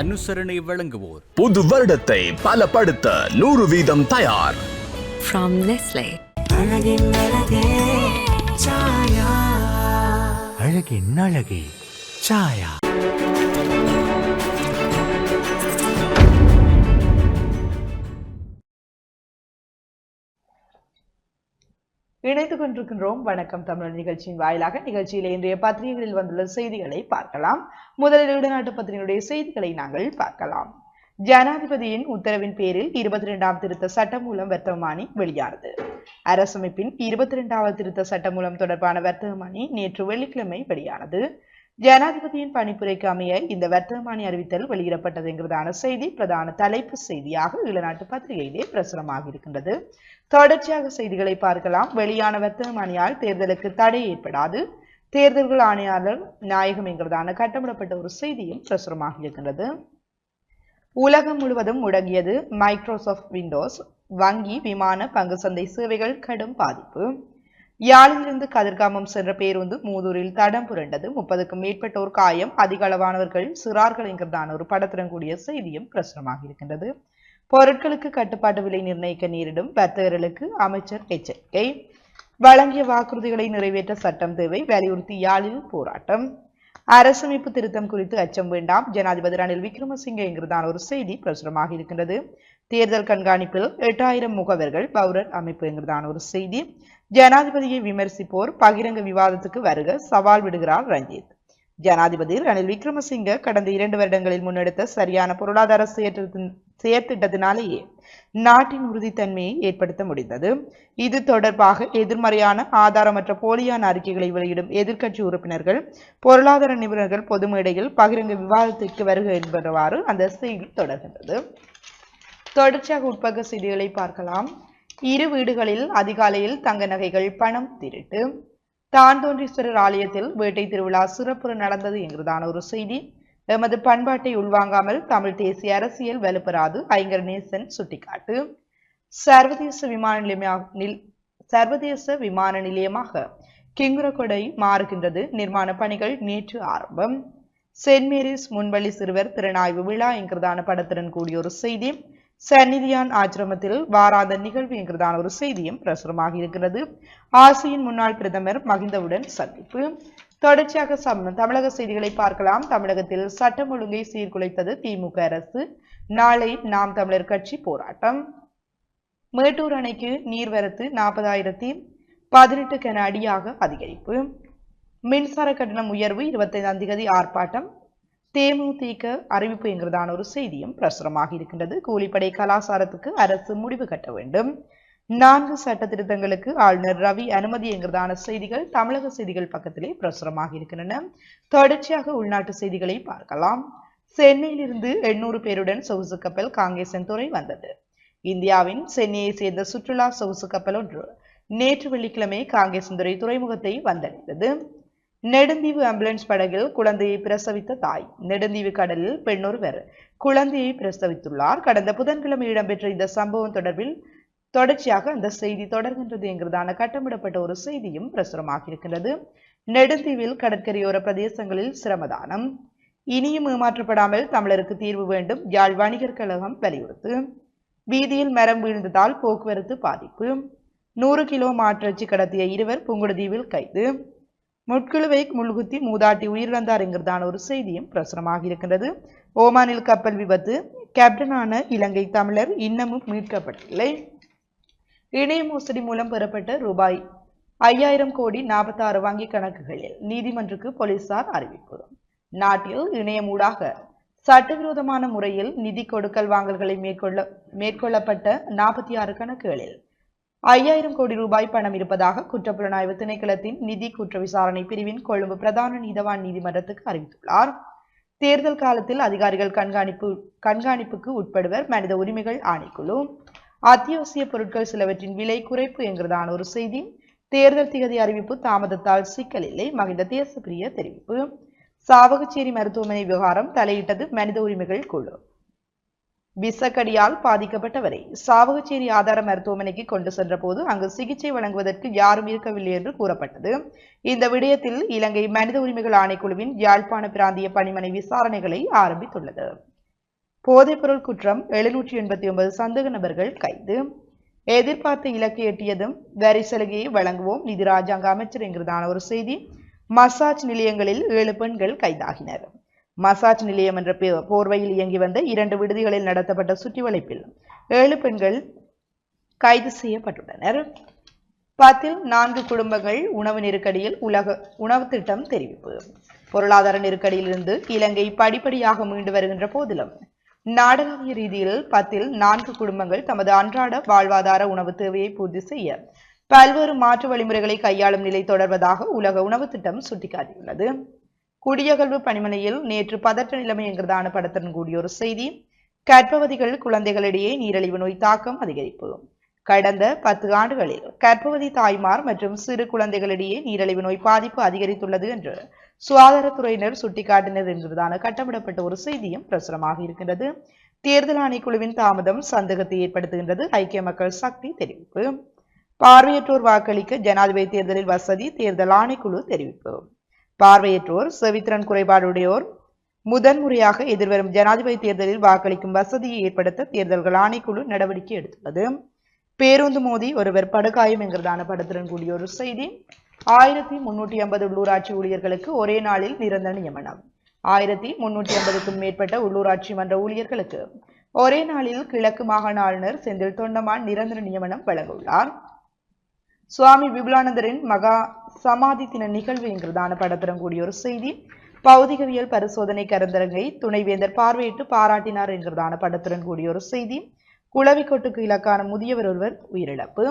அனுசரணை வழங்குவோர். புது வருடத்தை பலப்படுத்த நூறு வீதம் தயார். From Nestle. அழகின் அழகே சாயா. இணைத்துக் கொண்டிருக்கின்றோம். வணக்கம். தமிழர் நிகழ்ச்சியின் வாயிலாக நிகழ்ச்சியில் இன்றைய பத்திரிகைகளில் வந்துள்ள செய்திகளை பார்க்கலாம். முதலில் இடநாட்டு பத்திரிகையுடைய செய்திகளை நாங்கள் பார்க்கலாம். ஜனாதிபதியின் உத்தரவின் பேரில் இருபத்தி இரண்டாம் திருத்த சட்டம் மூலம் வர்த்தமானி வெளியானது. அரசமைப்பின் இருபத்தி இரண்டாவது திருத்த சட்டம் மூலம் தொடர்பான வர்த்தகமானி நேற்று வெள்ளிக்கிழமை வெளியானது. ஜனாதிபதியின் பணிப்புரைக்கு அமைய இந்த வர்த்தகமானி அறிவித்தல் வெளியிடப்பட்டது என்கிறதான செய்தி பிரதான தலைப்பு செய்தியாக இளநாட்டு பத்திரிகையிலே பிரசுரமாக இருக்கின்றது. தொடர்ச்சியாக செய்திகளை பார்க்கலாம். வெளியான வர்த்தகமானியால் தேர்தலுக்கு தடை ஏற்படாது. தேர்தல்கள் ஆணையாளர் நாயகம் என்கிறதான கட்டமிடப்பட்ட ஒரு செய்தியும் பிரசுரமாக இருக்கின்றது. உலகம் முழுவதும் முடங்கியது மைக்ரோசாஃப்ட் விண்டோஸ் வங்கி விமான பங்கு சந்தை சேவைகள் கடும் பாதிப்பு. யாழிலிருந்து கதிர்காமம் சென்ற பேருந்து மூதூரில் தடம் புரண்டது. முப்பதுக்கும் மேற்பட்டோர் காயம். அதிக அளவானவர்கள் சிறார்கள் என்கிறதான ஒரு படத்துடன் கூடிய செய்தியும் பிரசுரமாக இருக்கின்றது. பொருட்களுக்கு கட்டுப்பாட்டு விலை நிர்ணயிக்க நேரிடும். வர்த்தகர்களுக்கு அமைச்சர் எச்சரிக்கை. வழங்கிய வாக்குறுதிகளை நிறைவேற்ற சட்டம் தேவை. வலியுறுத்தி யாழில் போராட்டம். அரசமைப்பு திருத்தம் குறித்து அச்சம் வேண்டாம். ஜனாதிபதி ரணில் விக்ரமசிங்கே என்கிறதான ஒரு செய்தி பிரசுரமாக இருக்கின்றது. தேர்தல் கண்காணிப்பில் எட்டாயிரம் முகவர்கள் பௌரர் அமைப்பு என்கிறதான ஒரு செய்தி. ஜனாதிபதியை விமர்சிப்போர் பகிரங்க விவாதத்துக்கு வருக சவால் விடுகிறார் ரஞ்சித். ஜனாதிபதி ரணில் விக்ரமசிங்க கடந்த இரண்டு வருடங்களில் முன்னெடுத்த சரியான பொருளாதார செயற்திட்டத்தினாலேயே நாட்டின் உறுதித்தன்மையை ஏற்படுத்த முடிந்தது. இது தொடர்பாக எதிர்மறையான ஆதாரமற்ற போலியான அறிக்கைகளை வெளியிடும் எதிர்க்கட்சி உறுப்பினர்கள் பொருளாதார நிபுணர்கள் பொது மேடையில் பகிரங்க விவாதத்திற்கு வருக என்பவாறு அந்த செய்தி தொடர்கின்றது. தொடர்ச்சியாக உட்பக செய்திகளை பார்க்கலாம். இரு வீடுகளில் அதிகாலையில் தங்க நகைகள் பணம் திருட்டு. தாந்தோன்றீஸ்வரர் ஆலயத்தில் வேட்டை திருவிழா சிறப்பு நடந்தது என்கிறதான ஒரு செய்தி. எமது பண்பாட்டை உள்வாங்காமல் தமிழ் தேசிய அரசியல் வலுப்பெறாது ஐங்கர் நேசன் சுட்டிக்காட்டு. சர்வதேச விமான நிலையமாக சர்வதேச விமான நிலையமாக கிங்குரகொடை மாறுகின்றது. நிர்மாண பணிகள் நேற்று ஆரம்பம். சென்ட் மேரிஸ் முன்வழி சிறுவர் திறனாய்வு விழா என்கிறதான படத்துடன் கூடிய ஒரு செய்தி. சந்நிதியான் ஆசிரமத்தில் வாராந்த நிகழ்வு என்கிறதான ஒரு செய்தியும் பிரசுரமாக இருக்கிறது. ஆசியின் முன்னாள் பிரதமர் மகிந்தவுடன் சந்திப்பு. தொடர்ச்சியாக சம்- தமிழக செய்திகளை பார்க்கலாம். தமிழகத்தில் சட்டம் ஒழுங்கை சீர்குலைத்தது திமுக அரசு. நாளை நாம் தமிழர் கட்சி போராட்டம். மேட்டூர் அணைக்கு நீர்வரத்து நாற்பதாயிரத்தி பதினெட்டு கன அடியாக அதிகரிப்பு. மின்சார கட்டணம் உயர்வு இருபத்தைந்தாம் தேதி ஆர்ப்பாட்டம். தேமுதிக அறிவிப்பு என்கிறதான ஒரு செய்தியும் பிரசுரமாக இருக்கின்றது. கூலிப்படை கலாசாரத்துக்கு அரசு முடிவு கட்ட வேண்டும். நான்கு சட்ட திருத்தங்களுக்கு ஆளுநர் ரவி அனுமதி என்கிறதான செய்திகள் தமிழக செய்திகள் பக்கத்திலே பிரசுரமாக இருக்கின்றன. தொடர்ச்சியாக உள்நாட்டு செய்திகளை பார்க்கலாம். சென்னையிலிருந்து எண்ணூறு பேருடன் சொகுசு கப்பல் காங்கேசன் துறை வந்தது. இந்தியாவின் சென்னையை சேர்ந்த சுற்றுலா சொகுசு கப்பல் ஒன்று நேற்று வெள்ளிக்கிழமை காங்கேசன் துறை துறைமுகத்தை வந்தடைந்தது. நெடுந்தீவு ஆம்புலன்ஸ் படகில் குழந்தையை பிரசவித்த தாய். நெடுந்தீவு கடலில் பெண்ணொருவர் குழந்தையை பிரசவித்துள்ளார். கடந்த புதன்கிழமை இடம்பெற்ற இந்த சம்பவம் தொடர்பில் தொடர்ச்சியாக அந்த செய்தி தொடர்கின்றது என்கிறதான கட்டமிடப்பட்ட ஒரு செய்தியும் பிரசுரமாக இருக்கின்றது. நெடுந்தீவில் கடற்கரையோர பிரதேசங்களில் சிரமதானம். இனியும் ஏமாற்றப்படாமல் தமிழருக்கு தீர்வு வேண்டும் யாழ் வணிகர் கழகம் வலியுறுத்து. வீதியில் மரம் வீழ்ந்ததால் போக்குவரத்து பாதிப்பு. நூறு கிலோ மாற்றிறைச்சி கடத்திய இருவர் புங்குடுதீவில் கைது. முட்குழுவை முழுகுத்தி மூதாட்டி உயிரிழந்தார் என்கிறதான ஒரு செய்தியும் பிரசுரமாக இருக்கின்றது. ஓமானில் கப்பல் விபத்து கேப்டனான இலங்கை தமிழர் இன்னமும் மீட்கப்படவில்லை. இணைய மோசடி மூலம் பெறப்பட்ட ரூபாய் ஐயாயிரம் கோடி நாற்பத்தாறு வங்கி கணக்குகளில் நீதிமன்றுக்கு போலீசார் அறிவிப்பு. நாட்டில் இணையமூடாக சட்டவிரோதமான முறையில் நிதி கொடுக்கல் வாங்கல்களை மேற்கொள்ள மேற்கொள்ளப்பட்ட நாற்பத்தி ஆறு கணக்குகளில் ஐயாயிரம் கோடி ரூபாய் பணம் இருப்பதாக குற்றப்புலனாய்வு திணைக்களத்தின் நிதி குற்ற விசாரணை பிரிவின் கொழும்பு பிரதான நீதவான் நீதிமன்றத்துக்கு அறிவித்துள்ளார். தேர்தல் காலத்தில் அதிகாரிகள் கண்காணிப்பு கண்காணிப்புக்கு உட்படுவர் மனித உரிமைகள் ஆணைக்குழு. அத்தியாவசிய பொருட்கள் சிலவற்றின் விலை குறைப்பு என்கிறதான ஒரு செய்தி. தேர்தல் திகதி அறிவிப்பு தாமதத்தால் சிக்கல் இல்லை மகிந்த தேசப்பிரிய தெரிவிப்பு. சாவகச்சேரி மருத்துவமனை விவகாரம் தலையிட்டது மனித உரிமைகள் குழு. விசக்கடியால் பாதிக்கப்பட்டவரை சாவகச்சேரி ஆதார மருத்துவமனைக்கு கொண்டு சென்ற போது அங்கு சிகிச்சை வழங்குவதற்கு யாரும் இருக்கவில்லை என்று கூறப்பட்டது. இந்த விடயத்தில் இலங்கை மனித உரிமைகள் ஆணைக்குழுவின் யாழ்ப்பாண பிராந்திய பணிமனை விசாரணைகளை ஆரம்பித்துள்ளது. போதைப்பொருள் குற்றம் எழுநூற்றி எண்பத்தி ஒன்பது சந்தேக நபர்கள் கைது. எதிர்பார்த்த இலக்கு எட்டியதும் வரி சலுகையை வழங்குவோம். நிதி ராஜாங்க அமைச்சர் என்கிறதான ஒரு செய்தி மசாஜ் நிலையங்களில் ஏழு பெண்கள் கைதாகினர். மசாஜ் நிலையம் என்ற போர்வையில் இயங்கி வந்த இரண்டு விடுதிகளில் நடத்தப்பட்ட சுற்றிவளைப்பில் ஏழு பெண்கள் கைது செய்யப்பட்டுள்ளனர். பத்தில் நான்கு குடும்பங்கள் உணவு நெருக்கடியில் உலக உணவு திட்டம் தெரிவிப்பு. பொருளாதார நெருக்கடியிலிருந்து இலங்கை படிப்படியாக மீண்டு வருகின்ற போதிலும் நாடளாவிய ரீதியில் பத்தில் நான்கு குடும்பங்கள் தமது அன்றாட வாழ்வாதார உணவு தேவையை பூர்த்தி செய்ய பல்வேறு மாற்று வழிமுறைகளை கையாளும் நிலை தொடர்வதாக உலக உணவு திட்டம் சுட்டிக்காட்டியுள்ளது. குடியகழ்வு பணிமனையில் நேற்று பதற்ற நிலைமை என்கிறதான படத்துடன் கூடிய ஒரு செய்தி. கர்ப்பவதிகள் குழந்தைகளிடையே நீரழிவு நோய் தாக்கம் அதிகரிப்பு. கடந்த பத்து ஆண்டுகளில் கர்ப்பவதி தாய்மார் மற்றும் சிறு குழந்தைகளிடையே நீரிழிவு நோய் பாதிப்பு அதிகரித்துள்ளது என்று சுகாதாரத்துறையினர் சுட்டிக்காட்டினர் என்பதான கட்டமிடப்பட்ட ஒரு செய்தியும் பிரசுரமாக இருக்கின்றது. தேர்தல் ஆணைக்குழுவின் தாமதம் சந்தேகத்தை ஏற்படுத்துகின்றது. ஐக்கிய மக்கள் சக்தி தெரிவிப்பு. பார்வையற்றோர் வாக்களிக்க ஜனாதிபதி தேர்தலில் வசதி தேர்தல் ஆணைக்குழு தெரிவிப்பு. பார்வையற்றோர் செவித்திறன் குறைபாடுடையோர் முதன்முறையாக எதிர்வரும் ஜனாதிபதி தேர்தலில் வாக்களிக்கும் வசதியை ஏற்படுத்த தேர்தல்கள் ஆணைக்குழு நடவடிக்கை எடுத்துள்ளது. பேருந்து மோதி ஒருவர் படுகாயம் என்கிறதான படத்துடன் கூடிய ஒரு செய்தி. ஆயிரத்தி முன்னூற்றி ஐம்பது உள்ளூராட்சி ஊழியர்களுக்கு ஒரே நாளில் நிரந்தர நியமனம். ஆயிரத்தி முன்னூற்றி ஐம்பதுக்கும் மேற்பட்ட உள்ளூராட்சி மன்ற ஊழியர்களுக்கு ஒரே நாளில் கிழக்கு மாகாண ஆளுநர் செந்தில் தொண்டமான் நிரந்தர நியமனம் வழங்க உள்ளார். சுவாமி விபுலானந்தரின் மகா சமாதி தின நிகழ்வு என்கிறதான படத்துடன் கூடிய ஒரு செய்தி. பௌதிகவியல் பரிசோதனை கருந்தரங்கை துணைவேந்தர் பார்வையிட்டு பாராட்டினார் என்கிறதான படத்துடன் கூடிய ஒரு செய்தி. குளவிக்கொட்டுக்கு இலக்கான முதியவர் ஒருவர் உயிரிழப்பு.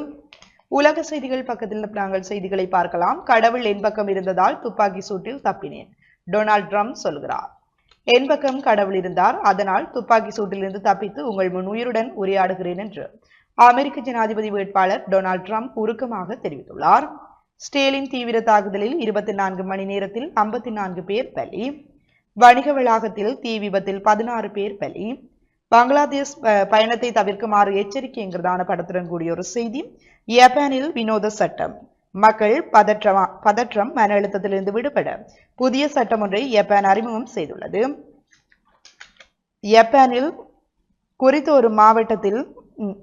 உலக செய்திகள் பக்கத்தில் நாங்கள் செய்திகளை பார்க்கலாம். கடவுள் என் பக்கம் இருந்ததால் துப்பாக்கி சூட்டில் தப்பினேன். டொனால்ட் ட்ரம்ப் சொல்கிறார். என் பக்கம் கடவுள் இருந்தார். அதனால் துப்பாக்கி சூட்டிலிருந்து தப்பித்து உங்கள் முன் உயிருடன் உரையாடுகிறேன் என்று அமெரிக்க ஜனாதிபதி வேட்பாளர் டொனால்ட் ட்ரம்ப் உருக்கமாக தெரிவித்துள்ளார். ஸ்டேலின் தீவிர தாக்குதலில் இருபத்தி நான்கு மணி நேரத்தில் ஐம்பத்தி நான்கு பேர் பலி. வணிக வளாகத்தில் தீ விபத்தில் பதினாறு பேர் பலி. பங்களாதேஷ் அஹ், பயணத்தை தவிர்க்குமாறு எச்சரிக்கைங்கிறதான படத்துடன் கூடிய ஒரு செய்தி. ஜப்பானில் வினோத சட்டம். மக்கள் பதற்றமா பதற்றம் மன அழுத்தத்திலிருந்து விடுபட புதிய சட்டம் ஒன்றை ஜப்பான் அறிமுகம் செய்துள்ளது. ஜப்பானில் குறித்த ஒரு மாவட்டத்தில்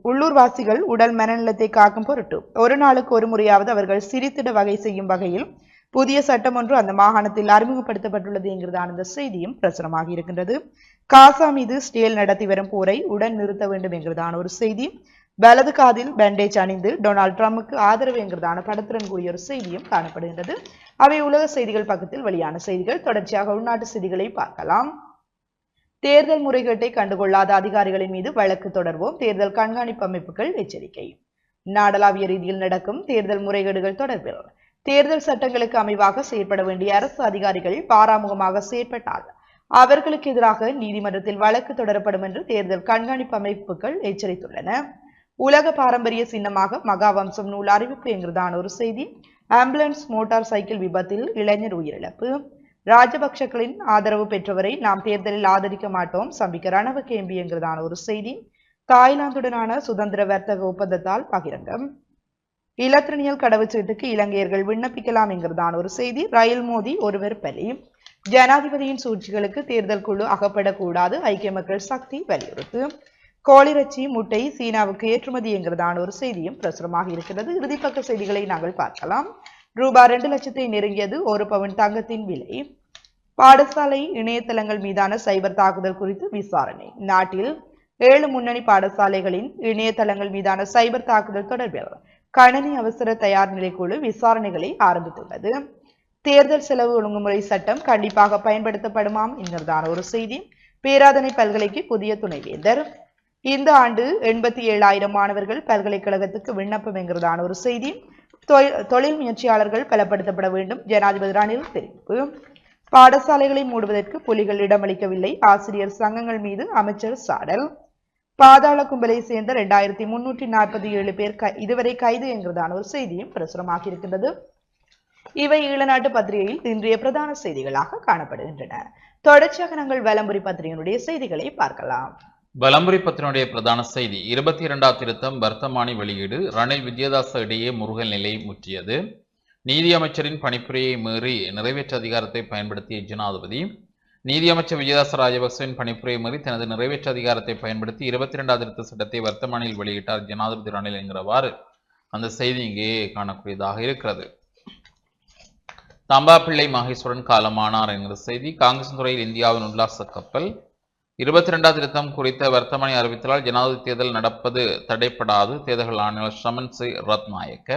உள்ளூர்வாசிகள் உடல் மனநலத்தை காக்கும் பொருட்டு. ஒரு நாளுக்கு ஒரு முறையாவது அவர்கள் சிரித்திட வகை செய்யும் வகையில் புதிய சட்டம் ஒன்று அந்த மாகாணத்தில் அறிமுகப்படுத்தப்பட்டுள்ளது என்கிறதான இந்த செய்தியும் பிரசுரமாக இருக்கின்றது. காசா மீது ஸ்டேல் நடத்தி வரும் போரை உடன் நிறுத்த வேண்டும் என்கிறதான ஒரு செய்தி. வலது காதில் பேண்டேஜ் அணிந்து டொனால்ட் ட்ரம்புக்கு ஆதரவு என்கிறதான படத்துடன் கூடிய ஒரு செய்தியும் காணப்படுகின்றது. அவை உலக செய்திகள் பக்கத்தில் வெளியான செய்திகள். தொடர்ச்சியாக உள்நாட்டு செய்திகளை பார்க்கலாம். தேர்தல் முறைகேட்டை கண்டுகொள்ளாத அதிகாரிகளின் மீது வழக்கு தொடர்வோம். தேர்தல் கண்காணிப்பு அமைப்புகள் எச்சரிக்கை. நாடளாவிய ரீதியில் நடக்கும் தேர்தல் முறைகேடுகள் தொடர்பில் தேர்தல் சட்டங்களுக்கு அமைவாக செயற்பட வேண்டிய அரசு அதிகாரிகள் பாராமுகமாக செயற்பட்டால் அவர்களுக்கு எதிராக நீதிமன்றத்தில் வழக்கு தொடரப்படும் என்று தேர்தல் கண்காணிப்பு அமைப்புகள் எச்சரித்துள்ளன. உலக பாரம்பரிய சின்னமாக மகாவம்சம் நூல் அறிவிப்பு. என்கிறதான ஒரு செய்தி. ஆம்புலன்ஸ் மோட்டார் சைக்கிள் விபத்தில் இளைஞர் உயிரிழப்பு. ராஜபக்சக்களின் ஆதரவு பெற்றவரை நாம் தேர்தலில் ஆதரிக்க மாட்டோம். சம்பிக்க ரணவகேம்பி என்கிறதான ஒரு செய்தி தாய்லாந்துடனான சுதந்திர வர்த்தக ஒப்பந்தத்தால் பகிரங்கம். இலத்திரனியல் கடவுச்சீட்டுக்கு இலங்கையர்கள் விண்ணப்பிக்கலாம் என்கிறதான ஒரு செய்தி ரயில் மோதி ஒருவர் பலி. ஜனாதிபதியின் சூழ்ச்சிகளுக்கு தேர்தல் குழு அகப்படக்கூடாது. ஐக்கிய மக்கள் சக்தி வலியுறுத்து. கோழிரச்சி முட்டை சீனாவுக்கு ஏற்றுமதி என்கிறதான ஒரு செய்தியும் பிரசுரமாக இருக்கிறது. இறுதிப்பக்க செய்திகளை நாங்கள் பார்க்கலாம். ரூபாய் ரெண்டு லட்சத்தை நெருங்கியது ஒரு பவுன் தங்கத்தின் விலை. பாடசாலை இணையதளங்கள் மீதான சைபர் தாக்குதல் குறித்து விசாரணை. நாட்டில் ஏழு முன்னணி பாடசாலைகளின் இணையதளங்கள் மீதான சைபர் தாக்குதல் தொடர்பில் கணனி அவசர தயார் நிலைக்குழு விசாரணைகளை ஆரம்பித்துள்ளது. தேர்தல் செலவு ஒழுங்குமுறை சட்டம் கண்டிப்பாக பயன்படுத்தப்படுமாம் என்கிறதான ஒரு செய்தி பேராதனை பல்கலைக்கு புதிய துணைவேந்தர். இந்த ஆண்டு எண்பத்தி ஏழாயிரம் மாணவர்கள் பல்கலைக்கழகத்துக்கு விண்ணப்பம் என்கிறதான ஒரு செய்தி தொழில் முயற்சியாளர்கள் பலப்படுத்தப்பட வேண்டும். ஜனாதிபதி ரணில் தெரிவிப்பு. பாடசாலைகளை மூடுவதற்கு புலிகள் இடமளிக்கவில்லை. ஆசிரியர் சங்கங்கள் மீது அமைச்சர் சாடல். பாதாள கும்பலை சேர்ந்த இரண்டாயிரத்தி முன்னூற்றி நாற்பத்தி ஏழு பேர் இதுவரை கைது என்கிறதான ஒரு செய்தியும் பிரசுரமாக இருக்கின்றது. இவை ஈழநாட்டு பத்திரிகையில் இன்றைய பிரதான செய்திகளாக காணப்படுகின்றன. தொடர்ச்சியாக நாங்கள் வலம்புரி பத்திரிகையினுடைய செய்திகளை பார்க்கலாம். பலம்புரி பத்தினுடைய பிரதான செய்தி. இருபத்தி இரண்டாம் திருத்தம் வர்த்தமானி வெளியீடு. ரணில் விஜயதாச இடையே முருகன் நிலை முற்றியது. நீதியமைச்சரின் பணிப்புரையை மீறி நிறைவேற்று அதிகாரத்தை பயன்படுத்திய ஜனாதிபதி. நீதியமைச்சர் விஜயதாச ராஜபக்சவின் பணிப்புரையை மீறி தனது நிறைவேற்று அதிகாரத்தை பயன்படுத்தி இருபத்தி இரண்டாம் திருத்த சட்டத்தை வர்த்தமானியில் வெளியிட்டார் ஜனாதிபதி ரணில் என்கிறவாறு அந்த செய்தி இங்கே காணக்கூடியதாக இருக்கிறது. தம்பாப்பிள்ளை மகேஸ்வரன் காலமானார் என்கிற செய்தி. காங்கிரஸ் துறையில் இந்தியாவின் உல்லாச கப்பல் இருபத்தி இரண்டாவது திருத்தம் குறித்த வர்த்தமானி அறிவித்தலால் ஜனாதிபதி தேர்தல் நடப்பது தடைப்படாது. தேர்தல்கள் ஆணையாளர் ஷமன்சி ரத்நாயக்க.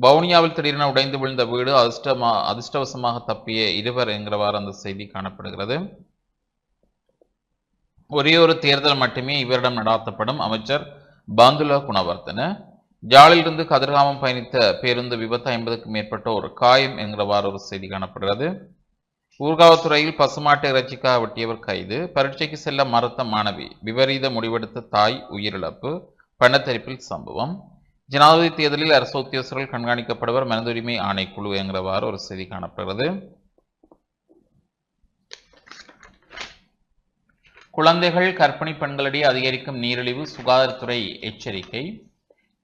வவுனியாவில் திடீரென உடைந்து விழுந்த வீடு அதிர்ஷ்டமா அதிர்ஷ்டவசமாக தப்பிய இருவர் என்கிறவாறு அந்த செய்தி காணப்படுகிறது. ஒரே ஒரு தேர்தல் மட்டுமே இவரிடம் நடாத்தப்படும். அமைச்சர் பாந்துல குணவர்த்தன ஜாலிலிருந்து கதிர்காமம் பயணித்த பேருந்து விபத்து ஐம்பதுக்கும் மேற்பட்டோர் காயம் என்கிறவாறு ஒரு செய்தி காணப்படுகிறது. ஊர்காவத்துறையில் பசுமாட்டு இறைச்சிக்காக வெட்டியவர் கைது பரீட்சைக்கு செல்ல மறுத்த மாணவி விபரீத முடிவெடுத்த தாய் உயிரிழப்பு பணத்தரிப்பில் சம்பவம். ஜனாதிபதி தேர்தலில் அரசு உத்தியோகர்கள் கண்காணிக்கப்படுவர் மனதுரிமை ஆணைக்குழு என்கிறவாறு ஒரு செய்தி காணப்படுகிறது. குழந்தைகள் கர்ப்பிணி பெண்களிடையே அதிகரிக்கும் நீரிழிவு சுகாதாரத்துறை எச்சரிக்கை.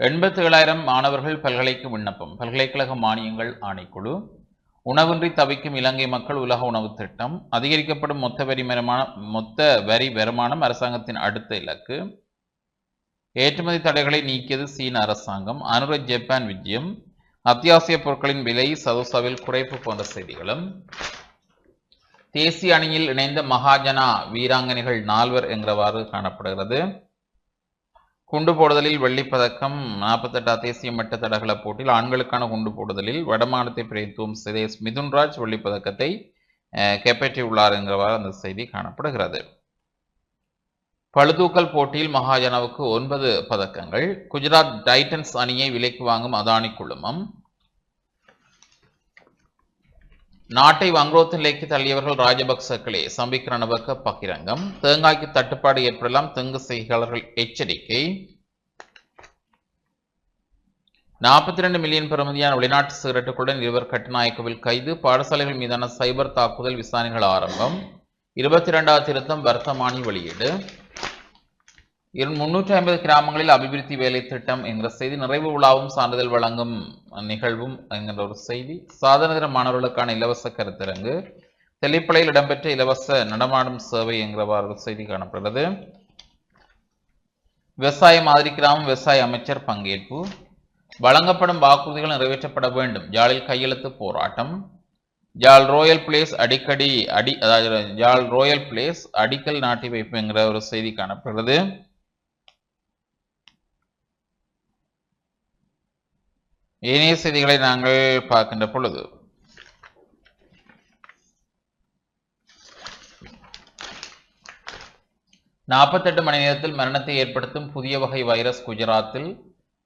எண்பத்தி ஏழாயிரம் மாணவர்கள் பல்கலைக்கு விண்ணப்பம் பல்கலைக்கழக மானியங்கள் ஆணைக்குழு. உணவின்றி தவிக்கும் இலங்கை மக்கள் உலக உணவு திட்டம் அதிகரிக்கப்படும் மொத்த வரி வருமானம் மொத்த வரி வருமானம் அரசாங்கத்தின் அடுத்த இலக்கு. ஏற்றுமதி தடைகளை நீக்கியது சீன அரசாங்கம். அனுர ஜப்பான் விஜயம். அத்தியாவசிய பொருட்களின் விலை சதோசாவில் குறைப்பு போன்ற செய்திகளும். தேசிய அணியில் இணைந்த மகாஜனா வீராங்கனைகள் நால்வர் என்கிறவாறு காணப்படுகிறது. குண்டு போடுதலில் வெள்ளிப்பதக்கம் நாற்பத்தெட்டாம் தேசிய மட்ட தடகள போட்டியில் ஆண்களுக்கான குண்டு போடுதலில் வடமாநிலத்தை பிரித்தும் சிதேஷ் மிதுன்ராஜ் வெள்ளிப்பதக்கத்தை அஹ், கைப்பற்றியுள்ளார் என்கிறவாறு அந்த செய்தி காணப்படுகிறது. பழுதூக்கல் போட்டியில் மகாஜனாவுக்கு ஒன்பது பதக்கங்கள். குஜராத் டைட்டன்ஸ் அணியை விலைக்கு வாங்கும் அதானி குழுமம் நாட்டை வங்குரோத்து நிலைக்கு தள்ளியவர்கள் ராஜபக்சக்களே சம்பிக் பகிரங்கம். தேங்காய்க்கு தட்டுப்பாடு ஏற்படலாம். தெங்கு செய்கையாளர்கள் எச்சரிக்கை. நாற்பத்தி ரெண்டு மில்லியன் பெறுமதியான வெளிநாட்டு சிகரெட்டுகளுடன் இருவர் கட்டுநாயக்கவில் கைது. பாடசாலைகள் மீதான சைபர் தாக்குதல் விசாரணைகள் ஆரம்பம். இருபத்தி இரண்டாவது திருத்தம் வர்த்தமானி வெளியீடு. முன்னூற்றி ஐம்பது கிராமங்களில் அபிவிருத்தி வேலை திட்டம் என்கிற செய்தி நிறைவு விழாவும் சான்றிதழ் வழங்கும் நிகழ்வும் என்கிற ஒரு செய்தி. சாதனதர மாணவர்களுக்கான இலவச கருத்தரங்கு. தெளிப்பளையில் இடம்பெற்ற இலவச நடமாடும் சேவை என்கிறவாறு ஒரு செய்தி காணப்படுகிறது. விவசாய மாதிரி கிராமம் விவசாய அமைச்சர் பங்கேற்பு. வழங்கப்படும் வாக்குறுதிகள் நிறைவேற்றப்பட வேண்டும். ஜாலில் கையெழுத்து போராட்டம். ஜால் ரோயல் பிளேஸ் அடிக்கடி அடி அதாவது ஜால் ரோயல் பிளேஸ் அடிக்கல் நாட்டி வைப்பு என்கிற ஒரு செய்தி காணப்படுகிறது. ஏனைய செய்திகளை நாங்கள் பார்க்கின்ற பொழுது நாற்பத்தெட்டு மணி நேரத்தில் மரணத்தை ஏற்படுத்தும் புதிய வகை வைரஸ் குஜராத்தில்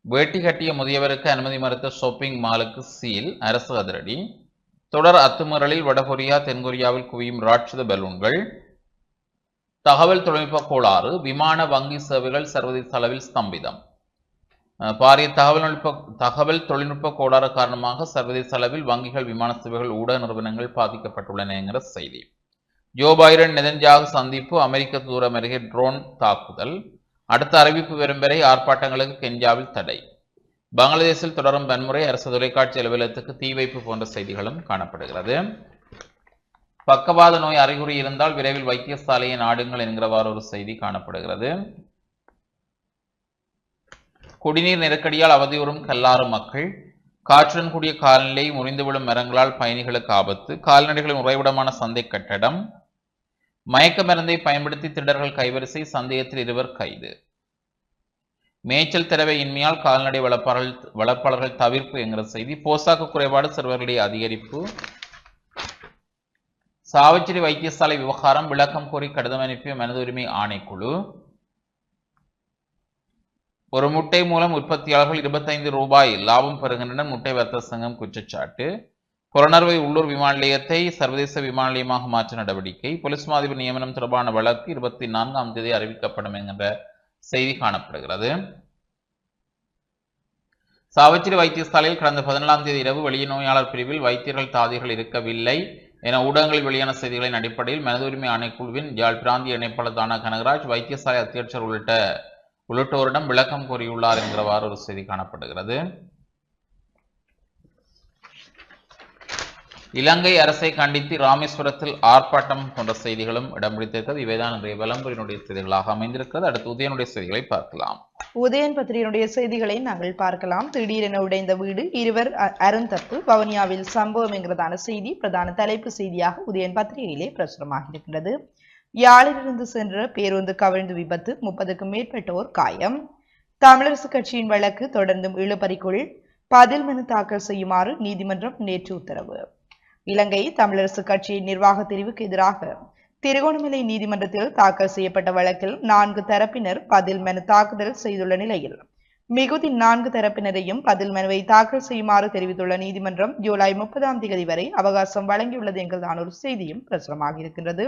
வேட்டி கட்டிய முதியவருக்கு அனுமதி மறுத்த ஷாப்பிங் மாலுக்கு சீல் அரசு அதிரடி. தொடர் அத்துமீறலில் வடகொரியா தென்கொரியாவில் குவியும் ராட்சத பலூன்கள். தகவல் தொழில்நுட்ப கோளாறு விமான வங்கி சேவைகள் சர்வதேச அளவில் ஸ்தம்பிதம். பாரிய தகவல் தகவல் தொழில்நுட்ப கோளாறு காரணமாக சர்வதேச அளவில் வங்கிகள் விமான சேவைகள் ஊடக நிறுவனங்கள் பாதிக்கப்பட்டுள்ளன என்கிற செய்தி. ஜோ பைடன் நெதன்ஜாக சந்திப்பு அமெரிக்க தூரம் அருகே ட்ரோன் தாக்குதல். அடுத்த அறிவிப்பு வரும் வரை ஆர்ப்பாட்டங்களுக்கு கென்யாவில் தடை. பங்களாதேஷில் தொடரும் வன்முறை அரசு தொலைக்காட்சி அலுவலகத்துக்கு தீ வைப்பு போன்ற செய்திகளும் காணப்படுகிறது. பக்கவாத நோய் அறிகுறி இருந்தால் விரைவில் வைத்தியசாலையை நாடுங்கள் என்கிறவாறு ஒரு செய்தி காணப்படுகிறது. குடிநீர் நெருக்கடியால் அவதியுறும் கல்லாறு மக்கள் காற்றுடன் கூடிய காலநிலை முறிந்துவிடும் மரங்களால் பயணிகளுக்கு ஆபத்து கால்நடைகளின் உறைவிடமான சந்தை கட்டடம் மயக்க மருந்தை பயன்படுத்தி திருடர்கள் கைவரிசை சந்தேகத்தில் இருவர் கைது. மேய்ச்சல் திறவை இன்மையால் கால்நடை வளர்ப்பாளர்கள் வளர்ப்பாளர்கள் தவிர்ப்பு என்கிற செய்தி. போசாக்கு குறைபாடு சிறுவர்களிடையே அதிகரிப்பு. சாவச்சேரி வைத்தியசாலை விவகாரம் விளக்கம் கோரி கடிதம் அனுப்பிய மனித உரிமை ஆணைக்குழு. ஒரு முட்டை மூலம் உற்பத்தியாளர்கள் இருபத்தைந்து ரூபாய் லாபம் பெறுகின்றனர். முட்டை வர்த்தக சங்கம் குற்றச்சாட்டு. புறநர்வை உள்ளூர் விமான நிலையத்தை சர்வதேச விமான நிலையமாக மாற்ற நடவடிக்கை. போலீஸ் மாதிபர் நியமனம் தொடர்பான வழக்கு இருபத்தி நான்காம் தேதி அறிவிக்கப்படும் என்கின்ற செய்தி காணப்படுகிறது. சாவச்சேரி வைத்தியசாலையில் கடந்த பதினாலாம் தேதி இரவு வெளிய நோயாளர் பிரிவில் வைத்தியர்கள் தாதிகள் இருக்கவில்லை என ஊடகங்களில் வெளியான செய்திகளின் அடிப்படையில் மனித உரிமை ஆணைக்குழுவின் யாழ் பிராந்திய இணைப்பாளர் தானா கனகராஜ் வைத்தியசாலை அத்தியட்சர் உள்ளிட்ட உள்ளிட்டோரிடம் விளக்கம் கூறியுள்ளார் என்கிறவாறு ஒரு செய்தி காணப்படுகிறது. இலங்கை அரசை கண்டித்து ராமேஸ்வரத்தில் ஆர்ப்பாட்டம் போன்ற செய்திகளும் இடம் பிடித்திருக்கிறது. இவைதான் இன்றைய விளம்பரினுடைய செய்திகளாக அமைந்திருக்கிறது. அடுத்து உதயனுடைய செய்திகளை பார்க்கலாம். உதயன் பத்திரிகையினுடைய செய்திகளை நாங்கள் பார்க்கலாம். திடீரென உடைந்த வீடு இருவர் அருந்தப்பு வவுனியாவில் சம்பவம் என்கிறதான செய்தி பிரதான தலைப்பு செய்தியாக உதயன் பத்திரிகையிலே பிரசுரமாக இருக்கின்றது யாழிலிருந்து சென்ற பேருந்து கவிழ்ந்து விபத்து முப்பதுக்கும் மேற்பட்டோர் காயம். தமிழரசு கட்சியின் வழக்கு தொடர்ந்தும் இழுபறிக்குள். பதில் மனு தாக்கல் செய்யுமாறு நீதிமன்றம் நேற்று உத்தரவு. இலங்கை தமிழரசு கட்சியின் நிர்வாக தெரிவுக்கு எதிராக திருகோணமலை நீதிமன்றத்தில் தாக்கல் செய்யப்பட்ட வழக்கில் நான்கு தரப்பினர் பதில் மனு தாக்குதல் செய்துள்ள நிலையில். மிகுதி நான்கு தரப்பினரையும் பதில் மனுவை தாக்கல் செய்யுமாறு தெரிவித்துள்ள நீதிமன்றம் ஜூலை முப்பதாம் தேதி வரை அவகாசம் வழங்கியுள்ளது என்கிறதான ஒரு செய்தியும் பிரசுரமாக இருக்கின்றது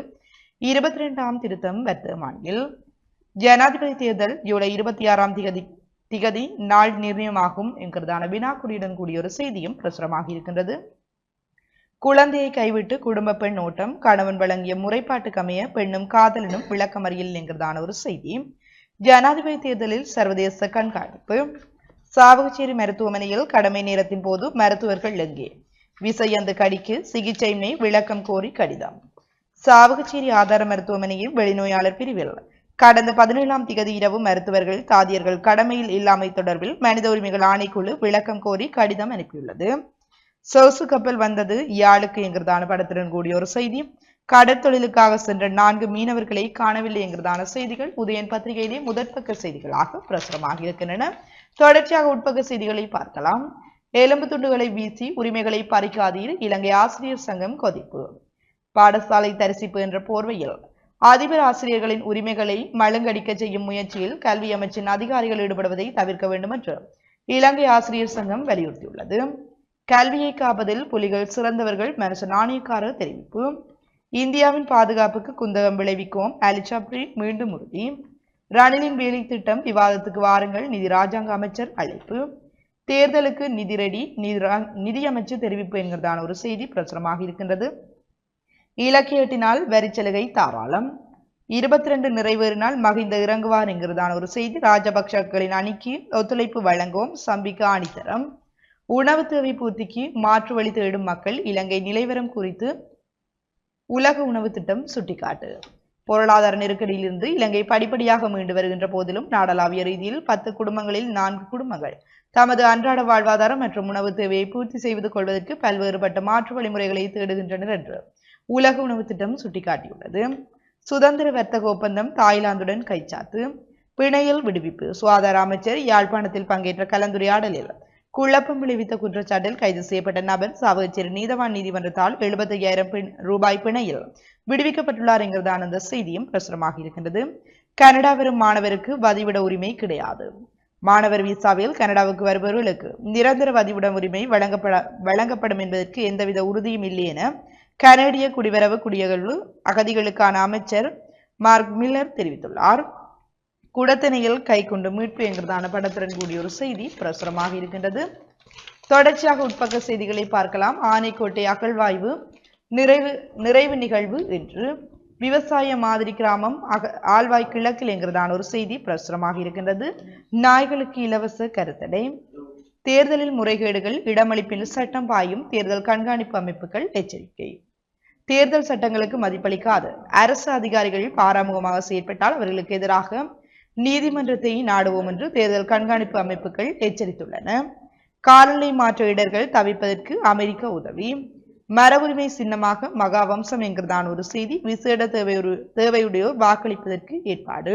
இருபத்தி இரண்டாம் திருத்தம் வர்த்தமானியில் ஜனாதிபதி தேர்தல் ஜூலை இருபத்தி ஆறாம் திகதி திகதி நாள் நிர்ணயமாகும் என்கிறதான வினாக்குறியுடன் கூடிய ஒரு செய்தியும் பிரசுரமாக இருக்கின்றது. குழந்தையை கைவிட்டு குடும்ப பெண் ஓட்டம் கணவன் வழங்கிய முறைப்பாட்டுக்கமைய பெண்ணும் காதலனும் விளக்கமறியில் என்கிறதான ஒரு செய்தி. ஜனாதிபதி தேர்தலில் சர்வதேச கண்காணிப்பு. சாவகச்சேரி மருத்துவமனையில் கடமை நேரத்தின் போது மருத்துவர்கள் எங்கே? விசையந்து கடிக்கு சிகிச்சையின்மை விளக்கம் கோரி கடிதம். சாவகச்சேரி ஆதார மருத்துவமனையில் வெளிநோயாளர் பிரிவில் கடந்த பதினேழாம் திகதி இரவு மருத்துவர்கள் தாதியர்கள் கடமையில் இல்லாமை தொடர்பில் மனித உரிமைகள் ஆணைக்குழு விளக்கம் கோரி கடிதம் அனுப்பியுள்ளது. சொசு கப்பல் வந்தது யாழுக்கு என்கிறதான படத்துடன் கூடிய ஒரு செய்தி. கடற்தொழிலுக்காக சென்ற நான்கு மீனவர்களை காணவில்லை என்கிறதான செய்திகள் உதயன் பத்திரிகையிலே முதற்பக்க செய்திகளாக பிரசுரமாக இருக்கின்றன. தொடர்ச்சியாக உட்பக்க செய்திகளை பார்க்கலாம். எலும்பு துண்டுகளை வீசி உரிமைகளை பறிக்காதீர். இலங்கை ஆசிரியர் சங்கம் கொதிப்பு. பாடசாலை தரிசிப்பு என்ற போர்வையில் அதிபர் ஆசிரியர்களின் உரிமைகளை மழுங்கடிக்க செய்யும் முயற்சியில் கல்வி அமைச்சின் அதிகாரிகள் ஈடுபடுவதை தவிர்க்க வேண்டும் என்று இலங்கை ஆசிரியர் சங்கம் வலியுறுத்தியுள்ளது. கல்வியை காப்பதில் புலிகள் சிறந்தவர்கள் மனுஷ நாணயக்காரர் தெரிவிப்பு. இந்தியாவின் பாதுகாப்புக்கு குந்தகம் விளைவிக்கும் அலிசாப்ரி மீண்டும் உறுதி. ரணிலின் வேலை திட்டம் விவாதத்துக்கு வாருங்கள் நிதி ராஜாங்க அமைச்சர் அழைப்பு. தேர்தலுக்கு நிதி ரெடி நிதி ரா- நிதியமைச்சர் தெரிவிப்பு என்கிறதான ஒரு செய்தி பிரசுரமாக இருக்கின்றது. இலக்கியத்தினால் வரிச்சலுகை தாராளம். இருபத்தி ரெண்டு நிறைவேறினால் மகிந்த இறங்குவார் என்கிறதான ஒரு செய்தி. ராஜபக்சக்களின் அணிக்கு ஒத்துழைப்பு வழங்கும் சம்பிக்க அணித்தரம். உணவு தேவை பூர்த்திக்கு மாற்று வழி தேடும் மக்கள் இலங்கை நிலைவரம் குறித்து உலக உணவு திட்டம் சுட்டிக்காட்டு. பொருளாதார நெருக்கடியிலிருந்து இலங்கை படிப்படியாக மீண்டு வருகின்ற போதிலும் நாடளாவிய ரீதியில் பத்து குடும்பங்களில் நான்கு குடும்பங்கள் தமது அன்றாட வாழ்வாதாரம் மற்றும் உணவு தேவையை பூர்த்தி செய்து கொள்வதற்கு பல்வேறுபட்ட மாற்று வழிமுறைகளை தேடுகின்றனர் என்று உலக உணவு திட்டம் சுட்டிக்காட்டியுள்ளது. சுதந்திர வர்த்தக ஒப்பந்தம் தாய்லாந்துடன் கைச்சாத்து. பிணையில் விடுவிப்பு. சுகாதார அமைச்சர் யாழ்ப்பாணத்தில் பங்கேற்ற கலந்துரையாடலில் குழப்பம் விளைவித்த குற்றச்சாட்டில் கைது செய்யப்பட்ட நபர் சாவகச்சேரி நீதவான் நீதிமன்றத்தால் எழுபத்தி ஐயாயிரம் ரூபாய் பிணையில் விடுவிக்கப்பட்டுள்ளார் என்கிறதான அந்த செய்தியும் பிரசுரமாக இருக்கின்றது. கனடா வரும் மாணவருக்கு வதிவிட உரிமை கிடையாது. மாணவர் விசாவில் கனடாவுக்கு வருபவர்களுக்கு நிரந்தர வதிவிட உரிமை வழங்கப்பட வழங்கப்படும் என்பதற்கு எந்தவித உறுதியும் இல்லை என கனடிய குடிவரவு குடியகழ்வு அகதிகளுக்கான அமைச்சர் மார்க் மில்லர் தெரிவித்துள்ளார். குடத்தனையில் கைக்கொண்டு மீட்பு என்கிறதான படத்துடன் கூடிய ஒரு செய்தி பிரசுரமாக இருக்கின்றது. தொடர்ச்சியாக உட்பக்க செய்திகளை பார்க்கலாம். ஆனைக்கோட்டை அகழ்வாய்வு நிறைவு நிறைவு நிகழ்வு என்று விவசாய மாதிரி கிராமம் அக ஆழ்வாய் கிழக்கில் என்கிறதான ஒரு செய்தி பிரசுரமாக இருக்கின்றது. நாய்களுக்கு இலவச கருத்தடை. தேர்தலில் முறைகேடுகள் இடமளிப்பில் சட்டம் பாயும் தேர்தல் கண்காணிப்பு அமைப்புகள் எச்சரிக்கை. தேர்தல் சட்டங்களுக்கு மதிப்பளிக்காது. அரசு அதிகாரிகள் பாராமுகமாக செயற்பட்டால் அவர்களுக்கு எதிராக நீதிமன்றத்தை நாடுவோம் என்று தேர்தல் கண்காணிப்பு அமைப்புகள் எச்சரித்துள்ளன. காலநிலை மாற்ற இடர்கள் தவிப்பதற்கு அமெரிக்க உதவி. மரபுரிமை சின்னமாக மகாவம்சம் என்கிறதான ஒரு செய்தி. விசேட தேவையொரு தேவையுடையோர் வாக்களிப்பதற்கு ஏற்பாடு.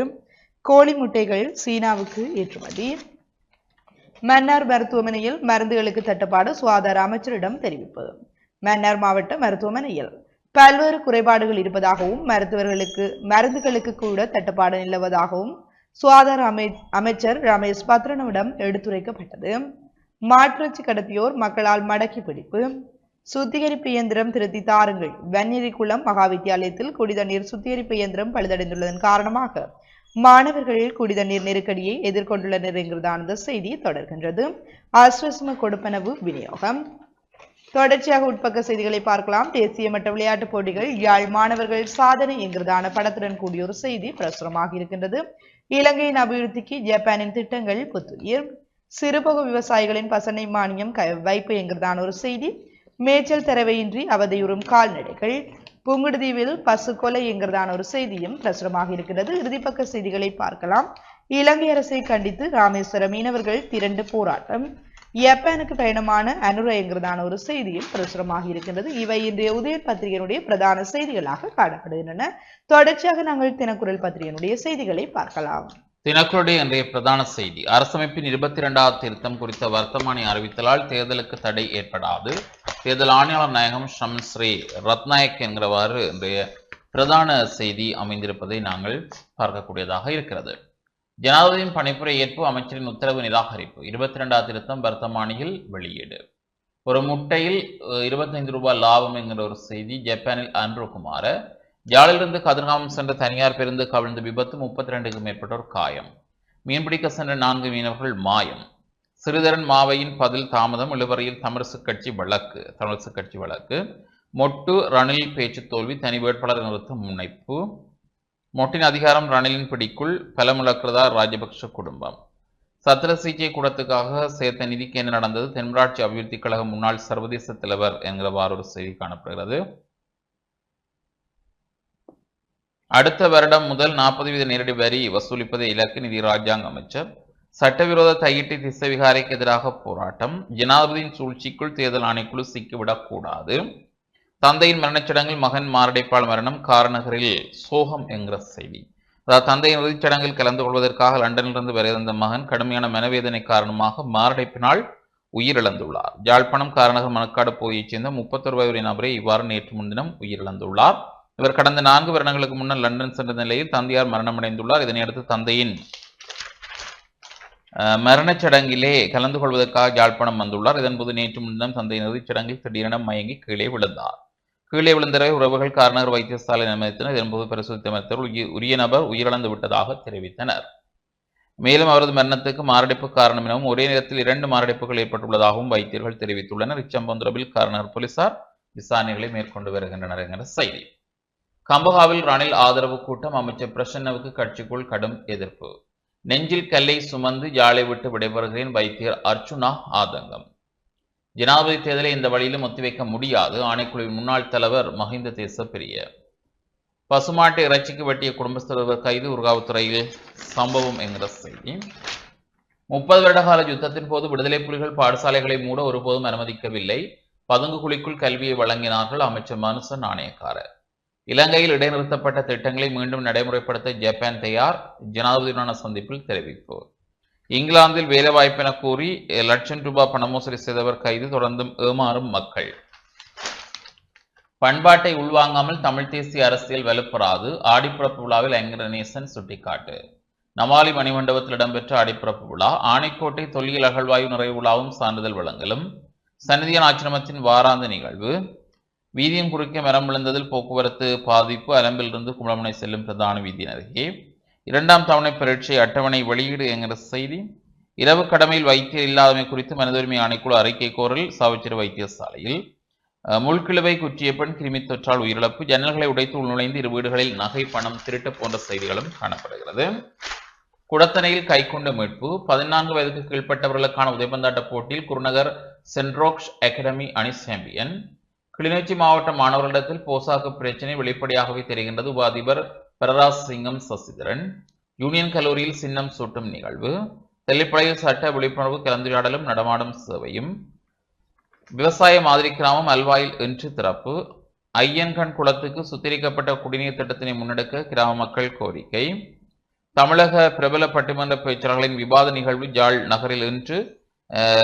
கோழி முட்டைகள் சீனாவுக்கு ஏற்றுமதி. மன்னார் மருத்துவமனையில் மருந்துகளுக்கு தட்டுப்பாடு சுகாதார அமைச்சரிடம் தெரிவிப்பு. மன்னார் மாவட்ட மருத்துவமனையில் பல்வேறு குறைபாடுகள் இருப்பதாகவும் மருத்துவர்களுக்கு மருந்துகளுக்கு கூட தட்டுப்பாடு நிலவதாகவும் சுகாதார அமை அமைச்சர் ரமேஷ் பத்ரனவிடம் எடுத்துரைக்கப்பட்டது. மாற்றுச்சி கடத்தியோர் மக்களால் மடக்கி பிடிப்பு. சுத்திகரிப்பு இயந்திரம் திருத்தி தாருங்கள். வன்னியரிக்குளம் மகா வித்தியாலயத்தில் குடிதண்ணீர் சுத்திகரிப்பு இயந்திரம் பழுதடைந்துள்ளதன் காரணமாக மாணவர்கள் நீர் நெருக்கடியை எதிர்கொண்டுள்ளனர் என்கிறதான இந்த செய்தி தொடர்கின்றது. ஆஸ்வஸ்ம கொடுப்பனவு விநியோகம். தொடர்ச்சியாக உட்பக்க செய்திகளை பார்க்கலாம். தேசிய மட்ட விளையாட்டுப் போட்டிகள் யாழ் மாணவர்கள் சாதனை என்கிறதான படத்துடன் கூடிய ஒரு செய்தி பிரசுரமாக இருக்கின்றது. இலங்கையின் அபிவிருத்திக்கு ஜப்பானின் திட்டங்கள் புத்துயிர். சிறுபகு விவசாயிகளின் பசனை மானியம் க- வைப்பு என்கிறதான ஒரு செய்தி. மேய்ச்சல் தரவையின்றி அவதையுறும் கால்நடைகள். புங்குடுதீவில் பசு கொலை ஒரு செய்தியும் பிரசுரமாக இருக்கிறது. இறுதிப்பக்க செய்திகளை பார்க்கலாம். இலங்கை அரசை கண்டித்து ராமேஸ்வர மீனவர்கள் திரண்டு போராட்டம். ஜப்பானுக்கு பயணமான அனுரங்கிறதான ஒரு செய்தியும் பிரசுரமாக இருக்கின்றது. இவை இன்றைய உதய பத்திரிகையினுடைய பிரதான செய்திகளாக காணப்படுகின்றன. தொடர்ச்சியாக நாங்கள் தினக்குரல் பத்திரிகையினுடைய செய்திகளை பார்க்கலாம். தினக்குரலுடைய இன்றைய பிரதான செய்தி. அரசமைப்பின் இருபத்தி இரண்டாவது திருத்தம் குறித்த வர்த்தமானி அறிவித்தலால் தேர்தலுக்கு தடை ஏற்படாது. தேர்தல் ஆணையாளர் நாயகம் ஷம் ஸ்ரீ ரத்நாயக் என்கிறவாறு இன்றைய பிரதான செய்தி அமைந்திருப்பதை நாங்கள் பார்க்கக்கூடியதாக இருக்கிறது. ஜனாதிபதியின் பணிப்புரை ஏற்பு அமைச்சரின் உத்தரவு நிராகரிப்பு. இருபத்தி இரண்டாவது திருத்தம் வர்த்தமானியில் வெளியீடு. ஒரு முட்டையில் இருபத்தைந்து ரூபாய் லாபம் என்கிற ஒரு செய்தி ஜப்பானில் அன்றுகுமார யாழிலிருந்து கதிர்காமம் சென்ற தனியார் பேருந்து கவிழ்ந்த விபத்து முப்பத்தி ரெண்டுக்கும் மேற்பட்டோர் காயம். மீன்பிடிக்க சென்ற நான்கு மீனவர்கள் மாயம். சிறிதரன் மாவையின் பதில் தாமதம் இழுவரையில் தமிழரசு கட்சி வழக்கு தமிழரசு கட்சி வழக்கு. மொட்டு ரணில் பேச்சு தோல்வி தனி வேட்பாளர் நிறுத்தும் முனைப்பு. மொட்டின் அதிகாரம் ரணிலின் பிடிக்குள் பலமுழக்கிறதா ராஜபக்ஷ குடும்பம். சத்திர சிகிச்சை கூடத்துக்காக சேர்த்த நிதிக்கு என்ன நடந்தது? தென்மராட்சி அபிவிருத்தி கழக முன்னாள் சர்வதேச தலைவர் என்கிறவாறு ஒரு செய்தி காணப்படுகிறது. அடுத்த வருடம் முதல் நாற்பது வீத நேரடி வரி வசூலிப்பதை இலக்கு நிதி ராஜாங்க அமைச்சர். சட்டவிரோத தையிட்டு திசைவிகாரைக்கு எதிராக போராட்டம். ஜனாதிபதியின் சூழ்ச்சிக்குள் தேர்தல் ஆணைக்குழு சிக்கிவிடக்கூடாது தந்தையின் மரணச்சடங்கில் மகன் மாரடைப்பால் மரணம். காரநகரில் சோகம் என்கிற செய்தி. அதாவது தந்தையின் இறுதிச்சடங்கில் கலந்து கொள்வதற்காக லண்டனிலிருந்து வரையிருந்த மகன் கடுமையான மனவேதனை காரணமாக மாரடைப்பினால் உயிரிழந்துள்ளார். யாழ்ப்பாணம் காரநகர் மணக்காடு பகுதியைச் சேர்ந்த முப்பத்தொரு வயதுடைய நபரை இவ்வாறு நேற்று முன்தினம் உயிரிழந்துள்ளார். இவர் கடந்த நான்கு வருடங்களுக்கு முன்னர் லண்டன் சென்ற நிலையில் தந்தையார் மரணமடைந்துள்ளார். இதனையடுத்து தந்தையின் அஹ், மரணச் சடங்கிலே கலந்து கொள்வதற்காக யாழ்ப்பாணம் வந்துள்ளார். இதன்போது நேற்று முன்தினம் தந்தையின் இறுதிச் சடங்கில் திடீரென மயங்கி கீழே விழுந்தார். கீழே விழுந்தவரை உறவுகள் காரணர் வைத்தியசாலை அனுமதித்தனர் இதன்போது பரிசோதித்த மருத்துவர் உரிய நபர் உயிரிழந்து விட்டதாக தெரிவித்தனர். மேலும் அவரது மரணத்துக்கு மாரடைப்பு காரணம் எனவும் ஒரே நேரத்தில் இரண்டு மாரடைப்புகள் ஏற்பட்டுள்ளதாகவும் வைத்தியர்கள் தெரிவித்துள்ளனர். இச்சம்பவம் தொடர்பில் காரணர் போலீசார் விசாரணைகளை மேற்கொண்டு வருகின்றனர் என்கிற செய்தி. கம்பகாவில் ரணில் ஆதரவு கூட்டம் அமைச்சர் பிரசன்னவுக்கு கட்சிக்குள் கடும் எதிர்ப்பு. நெஞ்சில் கல்லை சுமந்து யாழை விட்டு விடைபெறுகிறேன் வைத்தியர் அர்ச்சுனா ஆதங்கம். ஜனாதிபதி தேர்தலை இந்த வழியிலும் ஒத்திவைக்க முடியாது. ஆணைக்குழுவின் முன்னாள் தலைவர் மஹிந்த தேசப்பிரிய. பசுமாட்டு இறைச்சிக்கு வெட்டிய குடும்பஸ்தர் ஒருவர் கைது உருகாவுத்துறையில் சம்பவம் என்கிற செய்தி. முப்பது வருடகால யுத்தத்தின் போது விடுதலை புலிகள் பாடசாலைகளை மூட ஒருபோதும் அனுமதிக்கவில்லை. பதுங்கு குழிக்குள் கல்வியை வழங்கினார்கள் அமைச்சர் மனுசன் நாணயக்காரர். இலங்கையில் இடைநிறுத்தப்பட்ட திட்டங்களை மீண்டும் நடைமுறைப்படுத்த ஜப்பான் தயார் ஜனாதிபதியுடனான சந்திப்பில் தெரிவிப்பு. இங்கிலாந்தில் வேலைவாய்ப்பு என கூறி லட்சம் ரூபாய் பண மோசடி செய்தவர் கைது தொடர்ந்தும் ஏமாறும் மக்கள். பண்பாட்டை உள்வாங்காமல் தமிழ் தேசிய அரசியல் வலுப்பெறாது. ஆடிப்பிறப்பு விழாவில் ஐங்கரநேசன் சுட்டிக்காட்டு. நவாலி மணிமண்டபத்தில் இடம்பெற்ற ஆடிப்பிறப்பு விழா ஆணைக்கோட்டை தொல்லியல் அகழ்வாய்வு நிறைவு விழாவும் சான்றிதழ் வழங்கலும். சன்னிதியன் ஆச்சிரமத்தின் வாராந்த நிகழ்வு வீதியின் குறுக்கே மரம் விழுந்ததில் போக்குவரத்து பாதிப்பு அலம்பிலிருந்து கும்பலமுனை செல்லும் பிரதான வீதியின் அருகே. இரண்டாம் தவணை பரீட்சை அட்டவணை வெளியீடு என்கிற செய்தி. இரவு கடமையில் வைத்தியர் இல்லாதமை குறித்து மனிதுரிமை ஆணைக்குழு அறிக்கை கோரல் சாவிச்சிறு வைத்தியசாலையில். அஹ், முள்கிழுவை குற்றிய பெண் கிருமி தொற்றால் உயிரிழப்பு. ஜன்னல்களை உடைத்து உள்நுழைந்து இரு வீடுகளில் நகை பணம் திருட்டு போன்ற செய்திகளும் காணப்படுகிறது. குடத்தனையில் கைக்குண்டு மீட்பு. பதினான்கு வயதுக்கு கீழ்ப்பட்டவர்களுக்கான உதைபந்தாட்ட போட்டியில் குருநகர் சென்ட்ரோக்ஸ் அகாடமி அணி சாம்பியன். கிளிநொச்சி மாவட்ட மாணவர்களிடத்தில் போசாக்கு பிரச்சினை வெளிப்படையாகவே தெரிகின்றது. உபாதிபர் பிரராஸ் சிங்கம் சசிதரன். யூனியன் கல்லூரியில் சின்னம் சூட்டும் நிகழ்வு. தெல்லிப்படையில் சட்ட விழிப்புணர்வு கலந்துரையாடலும் நடமாடும் சேவையும். விவசாய மாதிரி கிராமம் அல்வாயில் இன்று திறப்பு. ஐயன்கண் குளத்துக்கு சுத்திரிக்கப்பட்ட குடிநீர் திட்டத்தினை முன்னெடுக்க கிராம மக்கள் கோரிக்கை. தமிழக பிரபல பட்டிமன்ற பேச்சாளர்களின் விவாத நிகழ்வு ஜாழ் நகரில் இன்று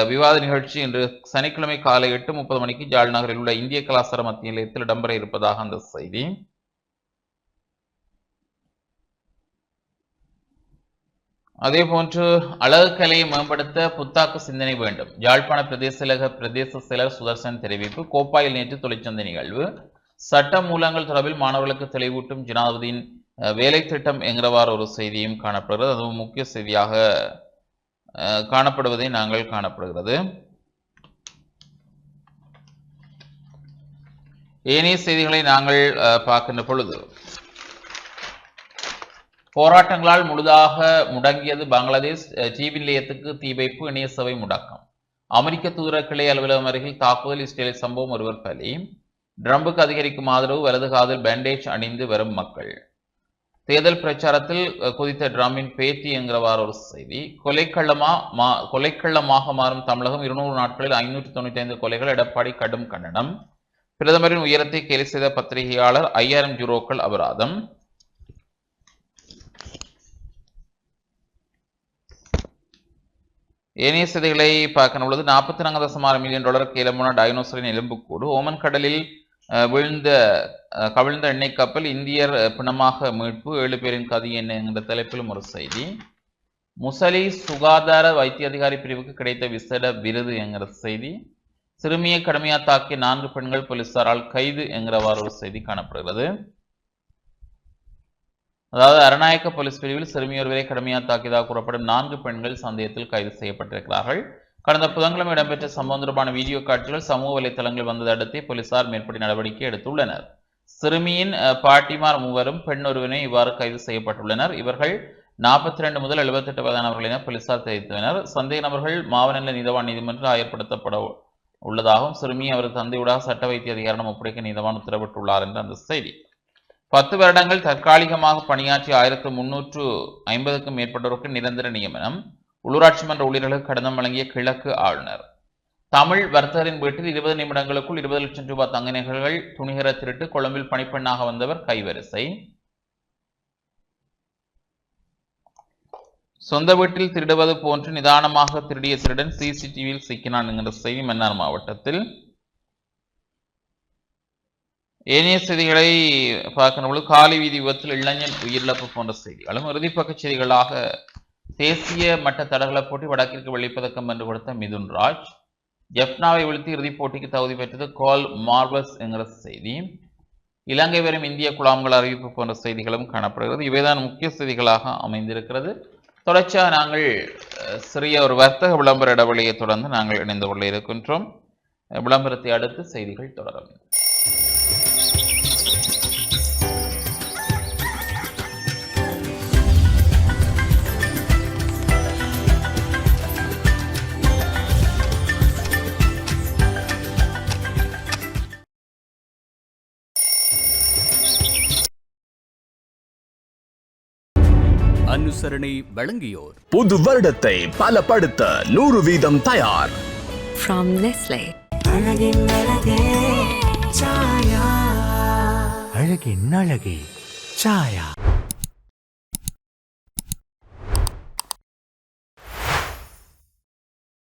விவாத நிகழ்ச்சி இன்று சனிக்கிழமை காலை எட்டு முப்பது மணிக்கு ஜாழ் நகரில் உள்ள இந்திய கலாச்சார மத்திய நிலையத்தில் இடம்பெற இருப்பதாக அந்த செய்தி. அதே போன்று அழகு கலையை மேம்படுத்த புத்தாக்க சிந்தனை வேண்டும். யாழ்ப்பாண பிரதேச பிரதேச செயலர் சுதர்சன் தெரிவிப்பு கோப்பாயில் நேற்று தொழிற்சந்தை நிகழ்வு. சட்ட மூலங்கள் தொடர்பில் மாணவர்களுக்கு தெளிவூட்டும் ஜனாதிபதியின் வேலை திட்டம் என்கிறவாறு ஒரு செய்தியும் காணப்படுகிறது. அதுவும் முக்கிய செய்தியாக காணப்படுவதை நாங்கள் காணப்படுகிறது. ஏனைய செய்திகளை நாங்கள் பார்க்கின்ற பொழுது போராட்டங்களால் முழுதாக முடங்கியது பங்களாதேஷ் டிவி நிலையத்துக்கு தீ வைப்பு இணைய சபை முடக்கம். அமெரிக்க தூதர கிளை அலுவலகம் அருகில் தாக்குதல் இஸ்ரேல் சம்பவம் ஒருவர் பலி. ட்ரம்புக்கு அதிகரிக்கும் ஆதரவு வலது காதில் பேண்டேஜ் அணிந்து வரும் மக்கள். தேர்தல் பிரச்சாரத்தில் குதித்த ட்ரம்பின் பேத்தி என்கிறவாறு ஒரு செய்தி. கொலைக்கள்ளமா மா கொலைக்கள்ளமாக மாறும் தமிழகம் இருநூறு நாட்களில் ஐநூற்றி தொண்ணூற்றி ஐந்து கொலைகள் எடப்பாடி கடும் கண்டனம். பிரதமரின் உயரத்தை கேலி செய்த பத்திரிகையாளர் ஐயாயிரம் யூரோக்கள் அபராதம். ஏனைய செய்திகளை பார்க்கணும் பொழுது நாற்பத்தி நான்கு தசம் ஆறு மில்லியன் டாலருக்கு இளமான டைனோசரின் எலும்புக்கூடு. ஓமன் கடலில் அஹ், வீழ்ந்த கவிழ்ந்த எண்ணெய் கப்பல் இந்தியர் பிணமாக மீட்பு ஏழு பேரின் கதி என்ன என்ற தலைப்பிலும் ஒரு செய்தி. முசலி சுகாதார வைத்திய அதிகாரி பிரிவுக்கு கிடைத்த விசேட விருது என்கிற செய்தி. சிறுமியை கடுமையாக தாக்கிய நான்கு பெண்கள் போலீசாரால் கைது என்கிறவாறு ஒரு செய்தி காணப்படுகிறது. அதாவது அரநாயக்க போலீஸ் பிரிவில் சிறுமியொருவரை கடுமையாக தாக்கியதாக கூறப்படும் நான்கு பெண்கள் சந்தேகத்தில் கைது செய்யப்பட்டிருக்கிறார்கள். கடந்த புதன்கிழமை இடம்பெற்ற சம்பவம் தொடர்பான வீடியோ காட்சிகள் சமூக வலைதளங்களில் வந்ததை அடுத்தே போலீசார் மேற்படி நடவடிக்கை எடுத்துள்ளனர். சிறுமியின் பாட்டிமார் மூவரும் பெண் ஒருவனை இவ்வாறு கைது செய்யப்பட்டுள்ளனர். இவர்கள் நாற்பத்தி ரெண்டு முதல் 78 வயதானவர்கள் என போலீசார் தெரிவித்தனர் சந்தேக நபர்கள் மாவனல்ல நீதவான் நீதிமன்றம் ஆயர்படுத்தப்பட உள்ளதாகவும் சிறுமி அவரது தந்தையுடாக சட்ட வைத்திய அதிகாரம் ஒப்படைக்க நீதவான் உத்தரவிட்டுள்ளார் என்ற அந்த செய்தி. பத்து வருடங்கள் தற்காலிகமாக பணியாற்றி ஆயிரத்து முன்னூற்று ஐம்பதுக்கும் மேற்பட்டோருக்கு நிரந்தர நியமனம். உள்ளூராட்சி மன்ற ஊழியர்களுக்கு கடிதம் வழங்கிய கிழக்கு ஆளுநர். தமிழ் வர்த்தகரின் வீட்டில் இருபது நிமிடங்களுக்குள் இருபது லட்சம் ரூபாய் தங்க நகைகள் துணிகர திருட்டு கொழும்பில் பணிப்பெண்ணாக வந்தவர் கைவரிசை. சொந்த வீட்டில் திருடுவது போன்று நிதானமாக திருடிய திருடன் சிசிடிவியில் சிக்கினான் என்கிற செய்தி மன்னார் மாவட்டத்தில். ஏனைய செய்திகளை பார்க்கின்ற பொழுது காலி வீதி விபத்தில் இளைஞன் உயிரிழப்பு போன்ற செய்திகளும் இறுதிப்பக்க செய்திகளாக தேசிய மட்ட தடகள போட்டி வடக்கிற்கு வெள்ளிப்பதக்கம் வென்று கொடுத்த மிதுன் ராஜ் ஜெப்னாவை வீழ்த்தி இறுதிப் போட்டிக்கு தகுதி பெற்றது கோல் மார்பஸ் என்கிற செய்தி. இலங்கை வரும் இந்திய குழாம்கள் அறிவிப்பு போன்ற செய்திகளும் காணப்படுகிறது. இவைதான் முக்கிய செய்திகளாக அமைந்திருக்கிறது. தொடர்ச்சியாக நாங்கள் சிறிய ஒரு வர்த்தக விளம்பர இடைவெளியை தொடர்ந்து நாங்கள் இணைந்து கொள்ள இருக்கின்றோம். விளம்பரத்தை அடுத்து செய்திகள் தொடரும். அனுசரணை வழங்கியோர். புது வருடத்தை பலப்படுத்த நூறு வீதம் தயார். From Nestle. அழகின் அழகே சாயா.